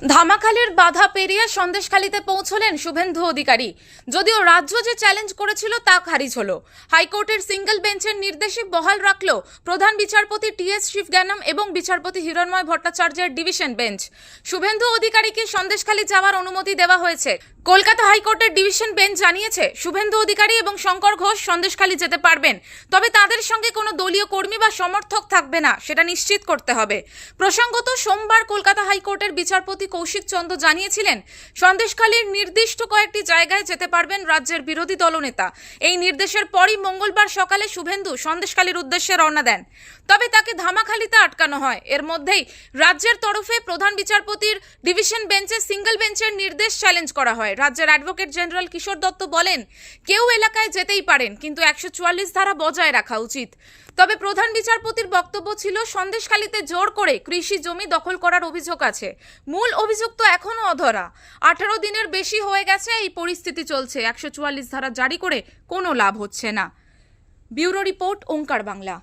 ধামাখালির বাধা পেরিয়ে সন্দেশখালীতে পৌঁছলেন শুভেন্দু অধিকারী। যদিও রাজ্য যে চ্যালেঞ্জ করেছিল তা খারিজ হল। হাইকোর্টের সিঙ্গেল বেঞ্চের নির্দেশে বহাল রাখল প্রধান বিচারপতি টি এস শিবজ্ঞানম এবং বিচারপতি হিরণময় ভট্টাচার্যের ডিভিশন বেঞ্চ শুভেন্দু অধিকারীকে সন্দেশখালী যাওয়ার অনুমতি দেওয়া হয়েছে। কলকাতা হাইকোর্টের ডিভিশন বেঞ্চ জানিয়েছে, শুভেন্দু অধিকারী এবং শঙ্কর ঘোষ সন্দেশখালী যেতে পারবেন। তবে তাদের সঙ্গে কোনো দলীয় কর্মী বা সমর্থক থাকবে না, সেটা নিশ্চিত করতে হবে। প্রসঙ্গত, সোমবার কলকাতা হাইকোর্টের বিচারপতি কৌশিক চন্দ্র জানিয়েছিলেন, সন্দেশখালীর নির্দিষ্ট কয়েকটি জায়গায় যেতে পারবেন রাজ্যের বিরোধী দলনেতা। এই নির্দেশের পরই মঙ্গলবার সকালে শুভেন্দু সন্দেশখালীর উদ্দেশ্যে রওনা দেন। তবে তাকে ধামাখালিতে আটকানো হয়। এর মধ্যেই রাজ্যের তরফে প্রধান বিচারপতির ডিভিশন বেঞ্চে সিঙ্গেল বেঞ্চের নির্দেশ চ্যালেঞ্জ করা হয়। রাজ্যের অ্যাডভোকেট জেনারেল কিশোর দত্ত বলেন, কেউ এলাকায় যেতেই পারেন, কিন্তু একশো চুয়াল্লিশ ধারা বজায় রাখা উচিত। তবে প্রধান বিচারপতির বক্তব্য ছিল, সন্দেশখালীতে জোর করে কৃষি জমি দখল করার অভিযোগ আছে। মূল অভিযুক্ত এখনও অধরা। আঠারো দিনের বেশি হয়ে গেছে, এই পরিস্থিতি চলছে। একশো চুয়াল্লিশ ধারা জারি করে কোনো লাভ হচ্ছে না। Bureau report, Onkar Bangla.